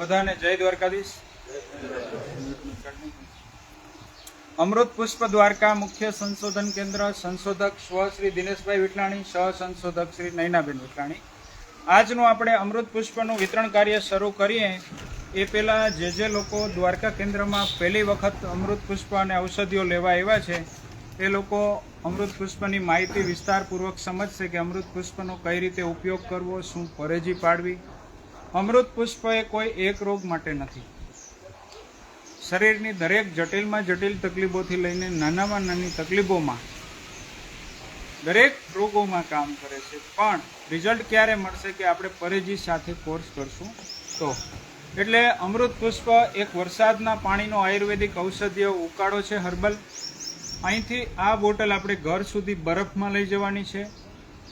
બધાને જય દ્વારકાધીશ. અમૃત પુષ્પ દ્વારકા મુખ્ય સંશોધન કેન્દ્ર સંશોધક સ્વ શ્રી દિનેશભાઈ વિટલાણી સહ સંશોધક શ્રી નૈનાબેન વિટલાણી આજનું આપણે અમૃત પુષ્પનું વિતરણ કાર્ય શરૂ કરીએ. એ પહેલાં જે જે લોકો દ્વારકા કેન્દ્રમાં પહેલી વખત અમૃત પુષ્પ અને ઔષધિઓ લેવા આવ્યા છે, એ લોકો અમૃત પુષ્પની માહિતી વિસ્તારપૂર્વક સમજશે કે અમૃત પુષ્પનો કઈ રીતે ઉપયોગ કરવો, શું પરેજી પાડવી અમૃત પુષ્પ એ કોઈ એક રોગ માટે નથી. શરીરની દરેક જટિલમાં જટિલ તકલીફોથી લઈને નાનામાં નાની તકલીફોમાં દરેક રોગોમાં કામ કરે છે. પણ રિઝલ્ટ ક્યારે મળશે કે આપણે પરેજી સાથે કોર્સ કરશું? તો એટલે અમૃત પુષ્પ એક વરસાદના પાણીનો આયુર્વેદિક ઔષધીય ઉકાળો છે હર્બલ. અહીંથી આ બોટલ આપણે ઘર સુધી બરફમાં લઈ જવાની છે.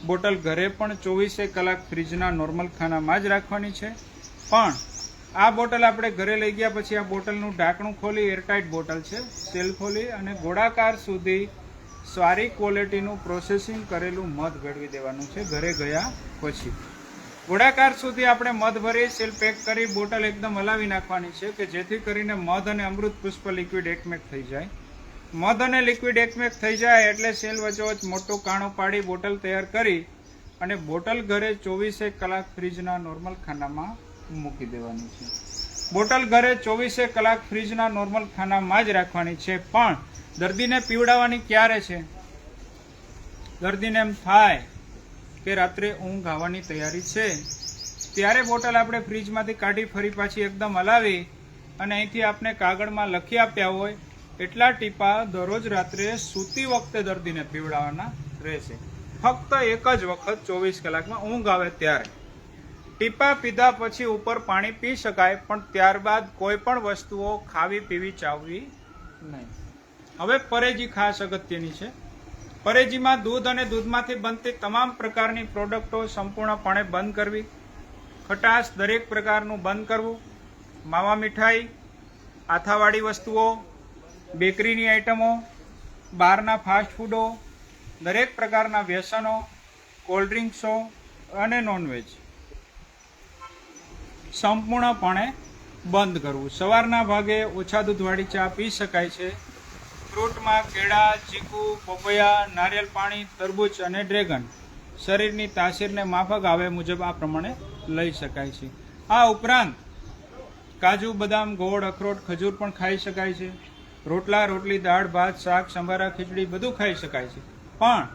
બોટલ ઘરે પણ ચોવીસે કલાક ફ્રીજના નોર્મલ ખાનામાં જ રાખવાની છે. પણ આ બોટલ આપણે ઘરે લઈ ગયા પછી આ બોટલનું ઢાંકણું ખોલી એરટાઇટ બોટલ છે સેલ ખોલી અને ગોળાકાર સુધી સારી ક્વોલિટીનું પ્રોસેસિંગ કરેલું મધ ભેળવી દેવાનું છે ઘરે ગયા પછી. ગોળાકાર સુધી આપણે મધ ભરી સેલ પેક કરી, બોટલ એકદમ હલાવી નાખવાની છે કે જેથી કરીને મધ અને અમૃત પુષ્પ લિક્વિડ એકમેક થઈ જાય. મધ અને લિક્વિડ એકમેક થઈ જાય એટલે સેલ વચ્ચોવચ મોટું કાણું પાડી બોટલ તૈયાર કરી અને બોટલ ઘરે ચોવીસે કલાક ફ્રીજના નોર્મલ ખાનામાં મૂકી દેવાની છે. બોટલ ઘરે ચોવીસે કલાક ફ્રીજના નોર્મલ ખાનામાં જ રાખવાની છે, પણ દર્દીને પીવડાવવાની ક્યારે છે? દર્દીને એમ થાય કે રાત્રે ઊંઘ આવવાની તૈયારી છે. ત્યારે બોટલ આપણે ફ્રીજમાંથી કાઢી ફરી પાછી એકદમ હલાવી અને અહીંથી આપણે કાગળમાં લખી આપ્યા હોય એટલા ટીપા દરરોજ રાત્રે સૂતી વખતે દર્દીને પીવડાવવાના રહેશે. ફક્ત એક જ વખત ચોવીસ કલાકમાં ઊંઘ આવે ત્યારે. ટીપા પીધા પછી ઉપર પાણી પી શકાય, પણ ત્યારબાદ કોઈ પણ વસ્તુઓ ખાવી, પીવી, ચાવવી નહીં. હવે પરેજી ખાસ અગત્યની છે. પરેજીમાં દૂધ અને દૂધમાંથી બનતી તમામ પ્રકારની પ્રોડક્ટો સંપૂર્ણપણે બંધ કરવી. ખટાશ દરેક પ્રકારનું બંધ કરવું. માવા મીઠાઈ, આથાવાળી વસ્તુઓ બેકરીની આઇટમો બહારના ફાસ્ટ ફૂડો, દરેક પ્રકારના વ્યસનો, કોલ્ડ ડ્રિંક્સો અને નોનવેજ. સંપૂર્ણપણે બંધ કરવું. સવારના ભાગે ઓછા દૂધવાળી ચા પી શકાય છે. ફ્રૂટમાં કેળા, ચીકુ, પપૈયા નારિયેળ પાણી, તરબૂચ અને ડ્રેગન શરીરની તાસીરને માફક આવે મુજબ આ પ્રમાણે લઈ શકાય છે. આ ઉપરાંત કાજુ, બદામ, ગોળ, અખરોટ, ખજૂર પણ ખાઈ શકાય છે. રોટલા, રોટલી, દાળ, ભાત, શાક, સંભારા, ખીચડી બધું ખાઈ શકાય છે. પણ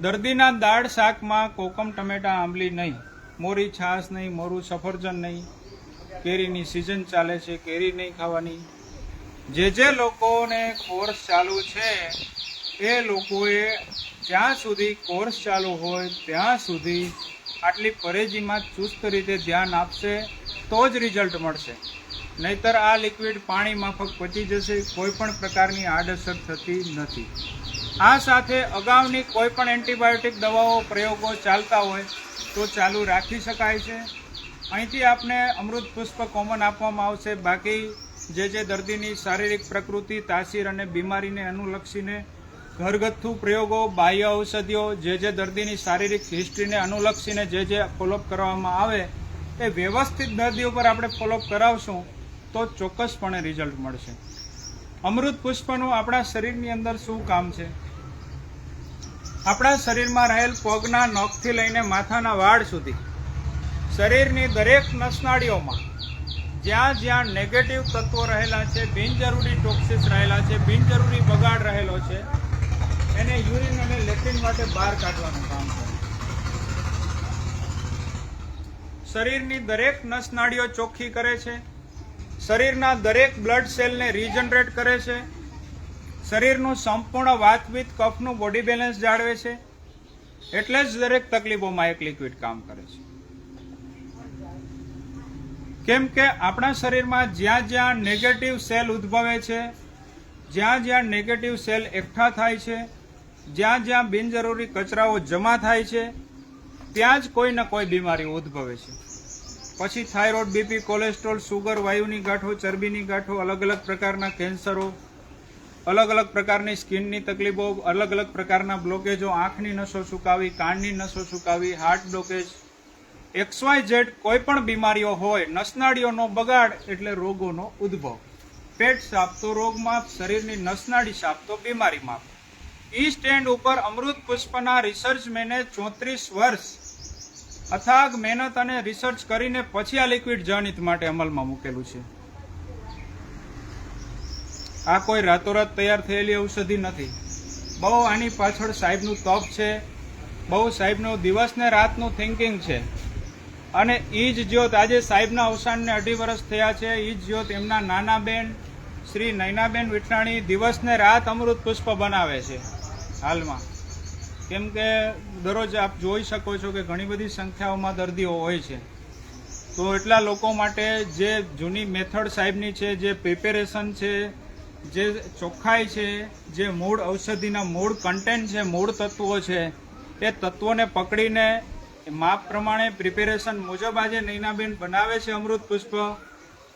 દર્દીના દાળ શાકમાં કોકમ ટમેટા, આંબલી નહીં. મોરી છાશ નહીં, મોરું સફરજન નહીં. કેરીની સિઝન ચાલે છે, કેરી નહીં ખાવાની. જે જે લોકોને કોર્સ ચાલુ છે, એ લોકોએ જ્યાં સુધી કોર્સ ચાલુ હોય, ત્યાં સુધી આટલી પરેજીમાં ચુસ્ત રીતે ધ્યાન આપશે, તો જ રિઝલ્ટ મળશે. નહીતર આ લિક્વિડ પાણી માફક પચી જશે કોઈ પણ પ્રકારની આડઅસર થતી નથી. આ સાથે અગાઉની કોઈ પણ એન્ટીબાયોટિક દવાઓ પ્રયોગો ચાલતા હોય તો ચાલુ રાખી શકાય છે. અહીંથી આપને અમૃત પુષ્પ કોમન આપવામાં આવશે. બાકી જે જે દર્દીની શારીરિક પ્રકૃતિ, તાસીર અને બીમારીને અનુલક્ષીને ઘરગથ્થુ પ્રયોગો, બાહ્ય ઔષધિઓ, જે જે દર્દીની શારીરિક હિસ્ટ્રીને અનુલક્ષીને જે જે ફોલોઅપ કરવામાં આવે, એ વ્યવસ્થિત દર્દી ઉપર આપણે ફોલોઅપ કરાવશું. તો ચોક્કસપણે રિઝલ્ટ મળશે. અમૃત પુષ્પનું આપણા શરીરની અંદર શું કામ છે? આપણા શરીરમાં રહેલ પગના નખથી લઈને માથાના વાળ સુધી. શરીરની દરેક નસનાળીઓમાં જ્યાં જ્યાં નેગેટિવ તત્વો રહેલા છે, બિનજરૂરી ટોક્સિસ રહેલા છે, બિનજરૂરી બગાડ રહેલો છે, એને યુરિન અને લેટ્રિન માટે બહાર કાઢવાનું કામ કરે શરીરની દરેક નસનાળીઓ ચોખ્ખી કરે છે શરીરના દરેક બ્લડ સેલને રીજનરેટ કરે છે. શરીરનું સંપૂર્ણ વાતવિત કફનું બોડી બેલેન્સ જાળવે છે. એટલે જ દરેક તકલીફોમાં એક લિક્વિડ કામ કરે છે. કેમ કે આપણા શરીરમાં જ્યાં જ્યાં નેગેટિવ સેલ ઉદ્ભવે છે, જ્યાં જ્યાં નેગેટિવ સેલ એકઠા થાય છે, જ્યાં જ્યાં બિનજરૂરી કચરાઓ જમા થાય છે, ત્યાં જ કોઈ ને કોઈ બીમારી ઉદ્ભવે છે. પછી થાઇરોઇડ, બીપી, કોલેસ્ટ્રોલ, સુગર, વાયુની ગાંઠો, ચરબીની ગાંઠો અલગ અલગ પ્રકારના કેન્સરો અલગ અલગ પ્રકારની સ્કિનની તકલીફો અલગ અલગ પ્રકારના બ્લોકેજો, આંખની નસો સુકાવી, કાનની નસો સુકાવી, heart blockage. X Y Z કોઈ પણ બીમારીઓ હોય, નસનાળીઓનો બગાડ એટલે રોગોનો ઉદ્ભવ. પેટ તો રોગ માપ શરીરની નસનાળી સાપતો બીમારી માપ ઈ સ્ટેન્ડ ઉપર અમૃત પુષ્પના રિસર્ચ મેને ચોત્રીસ વર્ષ અથાગ મહેનત અને રિસર્ચ કરીને પછી આ લિક્વિડ જર્નિત માટે અમલમાં મૂકેલું છે. આ કોઈ રાતોરાત તૈયાર થયેલી ઔષધિ નથી. બહુ આની પાછળ સાહેબનું તપ છે. બહુ સાહેબનું દિવસ ને રાતનું થિંકિંગ છે. અને એ જ જ્યોત આજે સાહેબના અવસાનને અઢી વર્ષ થયા છે. એ જ જ્યોત એમના નાના બેન શ્રી નૈનાબેન વિઠાણી દિવસ ને રાત અમૃત પુષ્પ બનાવે છે. હાલમાં. કેમ કે દરરોજ આપ જોઈ શકો છો કે ઘણી બધી સંખ્યાઓમાં દર્દીઓ હોય છે. તો એટલા લોકો માટે જે જૂની મેથડ સાહેબની છે, જે પ્રિપેરેશન છે, જે ચોખ્ખાઈ છે, જે મૂળ ઔષધિના મૂળ કન્ટેન્ટ છે, મૂળ તત્વો છે, એ તત્વોને પકડીને માપ પ્રમાણે પ્રિપેરેશન મુજબ આજે નૈનાબેન બનાવે છે અમૃત પુષ્પ,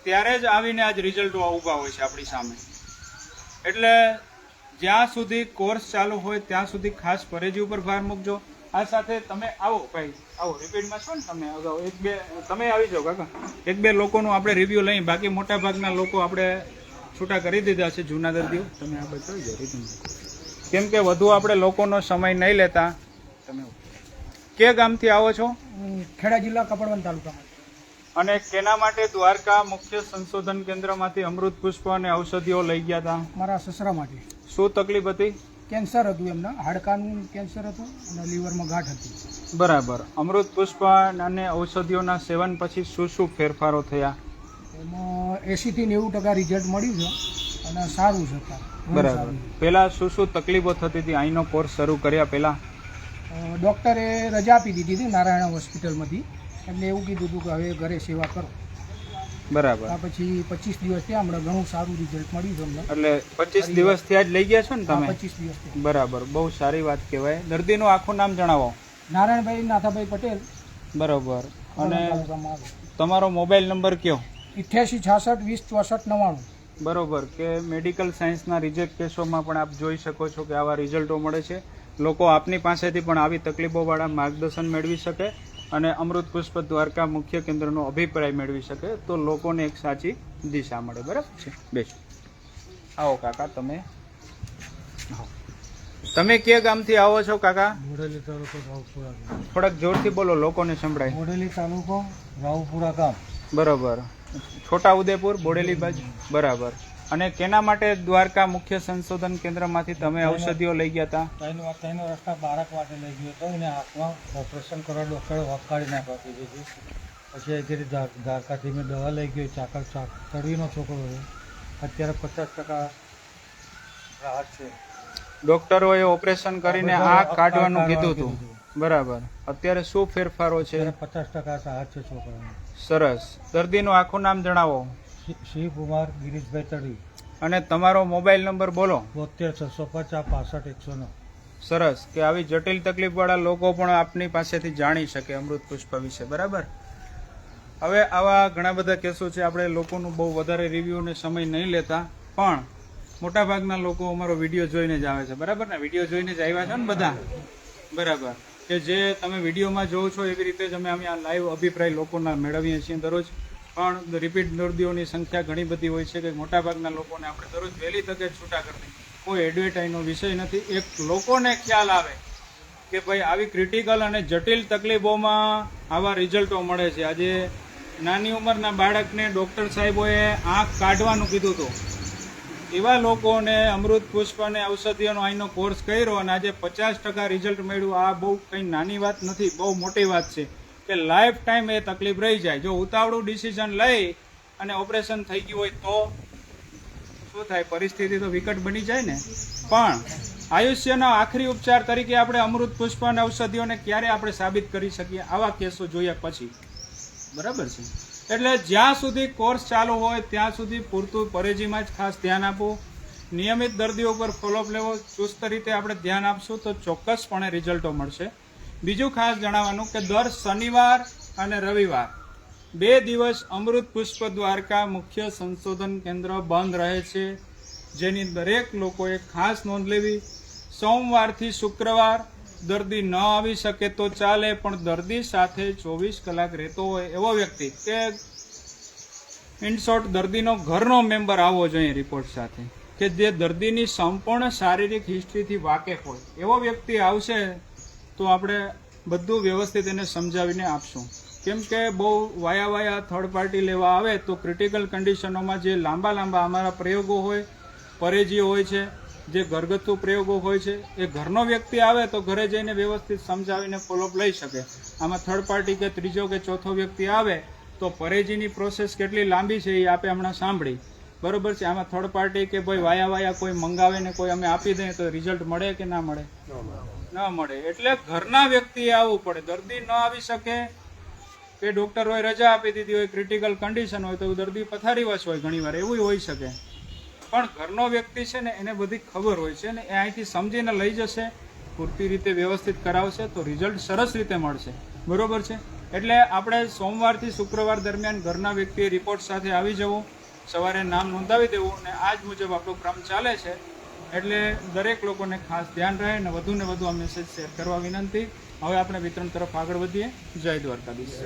ત્યારે જ આવીને આજ રિઝલ્ટો ઊભા હોય છે આપણી સામે. એટલે જ્યાં સુધી કોર્સ ચાલુ હોય ત્યાં સુધી ખાસ પરેજી ઉપર ભાર મૂકજો. આ સાથે તમે આવો ભાઈ આવો રિપીટમાં છો ને તમે? અગાઉ એક બે તમે આવી જાઓ કાકા. એક બે લોકોનું આપણે રિવ્યૂ લઈ બાકી મોટા ભાગના લોકો આપણે છૂટા કરી દીધા છે જૂના દર્દીઓ તમે આ બતાવી જાઓ રિપીટમાં કેમ કે વધુ આપણે લોકોનો સમય નહીં લેતા. તમે કે ગામથી આવો છો? ખેડા જિલ્લા કપડવન તાલુકામાં અને કેના માટે દ્વારકા મુખ્ય સંશોધન કેન્દ્રમાંથી અમૃત પુષ્પ અને ઔષધિઓ લઈ ગયા હતા? મારા સસરા માટે. શું તકલીફ હતી? કેન્સર હતું એમના. હાડકાનું કેન્સર હતું અને લીવરમાં ગાંઠ હતી. બરાબર. અમૃત પુષ્પ અને ઔષધિઓના સેવન પછી શું શું ફેરફારો થયા? એમાં એંશીથી નેવું ટકા રિઝલ્ટ મળ્યું છે અને સારું છે બરાબર. પહેલાં શું શું તકલીફો થતી હતી? અહીંનો કોર્સ શરૂ કર્યા પહેલાં? ડૉક્ટરે રજા આપી દીધી હતી નારાયણ હોસ્પિટલમાંથી. એમને એવું કીધું હતું કે હવે ઘરે સેવા કરો. બરાબર. આ પછી પચીસ દિવસ થયા હમણાં ઘણું સારું રિઝલ્ટ મળ્યું છે એટલે પચીસ દિવસથી આજ લઈ ગયા છો ને તમે? પચીસ દિવસ બરાબર બહુ સારી વાત કહેવાય. દર્દીનું આખું નામ જણાવો. નારાયણભાઈ નાથાભાઈ પટેલ. બરાબર. અને તમારો મોબાઈલ નંબર કયો? ઇઠ્યાસી છાસઠ વીસ ચોસઠ નવ્વાણું. બરોબર. કે મેડિકલ સાયન્સના રિજેક્ટ કેસોમાં પણ આપ જોઈ શકો છો કે આવા રિઝલ્ટો મળે છે. લોકો આપની પાસેથી પણ આવી તકલીફોવાળા માર્ગદર્શન મેળવી શકે. અને અમૃત પુષ્પ દ્વારકા મુખ્ય કેન્દ્રનો અભિપ્રાય મેળવી શકે તો લોકોને એક સાચી દિશા મળે બરાબર છે? બેસો. આવો કાકા તમે. તમે કયા ગામથી આવો છો કાકા? મોડેલી તાલુકો રાવપુરા થોડાક જોરથી બોલો લોકોને સંભળાય. મોડેલી તાલુકો રાવપુરા ગામ. બરાબર. છોટા ઉદેપુર બોડેલી બાજુ. બરાબર. અને કેના માટે દ્વારકા મુખ્ય સંશોધન કેન્દ્રમાંથી તમે ઔષધિઓ લઈ ગયા હતા વા- ત્રણ રસ્તા બાળક માટે લઈ ગયો હતો અને હાથમાં ઓપરેશન કરવા ડૉક્ટરે વખાડી નાખવા કીધી હતી પછી અહીંથી દ્વારકાથી મેં દવા લઈ ગયો ચાકર ચાક તળવીનો છોકરો અત્યારે પચાસ ટકા રાહત છે. ડોક્ટરોએ ઓપરેશન કરીને આંખ કાઢવાનું કીધું હતું. બરાબર. અત્યારે શું ફેરફારો છે? પચાસ ટકા રાહત છે છોકરાને. સરસ. દર્દીનું આખું નામ જણાવો. શિવકુમાર ગિરીશભાઈ તડવી. અને તમારો મોબાઈલ નંબર બોલો. બોતેર છસો પચાસ પાસઠ એકસો નવ સરસ કે આવી જટિલ તકલીફવાળા લોકો પણ આપની પાસેથી જાણી શકે અમૃત પુષ્પ વિશે બરાબર? હવે આવા ઘણા બધા કેસો છે આપણે લોકોનું બહુ વધારે રિવ્યૂને સમય નહીં લેતા પણ મોટાભાગના લોકો અમારો વીડિયો જોઈને જ આવે છે બરાબર ને? વીડિયો જોઈને જ આવ્યા છો ને બધા? બરાબર. કે જે તમે વિડીયોમાં જોવો છો એવી રીતે જ અમે આ લાઈવ અભિપ્રાય લોકોના મેળવીએ છીએ દરરોજ. પણ રિપીટ દર્દીઓની સંખ્યા ઘણી બધી હોય છે કે મોટાભાગના લોકોને આપણે દરરોજ વહેલી તકે છૂટા કરી દઈએ. કોઈ એડવર્ટાઈઝનો વિષય નથી. એક લોકોને ખ્યાલ આવે કે ભાઈ આવી ક્રિટિકલ અને જટિલ તકલીફોમાં આવા રિઝલ્ટો મળે છે. આજે નાની ઉંમરના બાળકને ડૉક્ટર સાહેબોએ આંખ કાઢવાનું કીધું હતું. એવા લોકોને અમૃત પુષ્પ અને ઔષધિઓનો અહીંનો કોર્સ કર્યો અને આજે પચાસ ટકા રિઝલ્ટ મળ્યું. આ બહુ કંઈ નાની વાત નથી, બહુ મોટી વાત છે. કે લાઈફ ટાઈમ એ તકલીફ રહી જાય. જો ઉતાવળું ડિસિઝન લઈ અને ઓપરેશન થઈ ગયું હોય તો શું થાય? પરિસ્થિતિ તો વિકટ બની જાય ને. પણ આયુષ્યના આખરી ઉપચાર તરીકે આપણે અમૃત પુષ્પ અને ઔષધિઓને ક્યારે આપણે સાબિત કરી શકીએ? આવા કેસો જોયા પછી. બરાબર છે? એટલે જ્યાં સુધી કોર્સ ચાલુ હોય, ત્યાં સુધી પૂરતું પરેજીમાં જ ખાસ ધ્યાન આપવું નિયમિત દર્દીઓ પર ફોલોઅપ લેવો. ચુસ્ત રીતે આપણે ધ્યાન આપશું તો ચોક્કસપણે રિઝલ્ટો મળશે. બીજું ખાસ જણાવવાનું કે દર શનિવાર અને રવિવાર બે દિવસ અમૃત પુષ્પ દ્વારકા મુખ્ય સંશોધન કેન્દ્ર બંધ રહે છે, જેની દરેક લોકોએ ખાસ નોંધ લેવી. સોમવારથી શુક્રવાર દર્દી ન આવી શકે તો ચાલે, પણ દર્દી સાથે ચોવીસ કલાક રહેતો હોય એવો વ્યક્તિ. કે ઇન શોર્ટ દર્દીનો ઘરનો મેમ્બર આવવો જોઈએ રિપોર્ટ સાથે. કે જે દર્દીની સંપૂર્ણ શારીરિક હિસ્ટ્રીથી વાકેફ હોય એવો વ્યક્તિ આવશે તો આપણે બધું વ્યવસ્થિત એને સમજાવીને આપશું. કેમ કે બહુ વાયા વાયા થર્ડ પાર્ટી લેવા આવે તો ક્રિટિકલ કન્ડિશનોમાં જે લાંબા લાંબા અમારા પ્રયોગો હોય, પરેજીઓ હોય છે, જે ઘરગથ્થુ પ્રયોગો હોય છે, એ ઘરનો વ્યક્તિ આવે તો ઘરે જઈને વ્યવસ્થિત સમજાવીને ફોલોઅપ લઈ શકે. આમાં થર્ડ પાર્ટી કે ત્રીજો કે ચોથો વ્યક્તિ આવે તો પરેજીની પ્રોસેસ કેટલી લાંબી છે એ આપે હમણાં સાંભળી. બરોબર છે? આમાં થર્ડ પાર્ટી કે ભાઈ વાયા વાયા કોઈ મંગાવે ને કોઈ અમે આપી દઈએ તો રિઝલ્ટ મળે કે ના મળે. ન મળે. એટલે ઘરના વ્યક્તિએ આવવું પડે. દર્દી ન આવી શકે. કે ડોક્ટરોએ રજા આપી દીધી હોય ક્રિટિકલ કન્ડિશન હોય, તો દર્દી પથારીવશ હોય ઘણીવાર એવું હોઈ શકે. પણ ઘરનો વ્યક્તિ છે ને, એને બધી ખબર હોય છે ને, એ અહીંથી સમજીને લઈ જશે, પૂરતી રીતે વ્યવસ્થિત કરાવશે, તો રિઝલ્ટ સરસ રીતે મળશે. બરોબર છે? એટલે આપણે સોમવારથી શુક્રવાર દરમિયાન ઘરના વ્યક્તિએ રિપોર્ટ સાથે આવી જવું, સવારે નામ નોંધાવી દેવું અને આ જ મુજબ આપણો ક્રમ ચાલે છે. એટલે દરેક લોકોને ખાસ ધ્યાન રહે અને વધુ ને વધુ આ મેસેજ શેર કરવા વિનંતી. હવે આપણે વિતરણ તરફ આગળ વધીએ. જય દ્વારકાધીશ.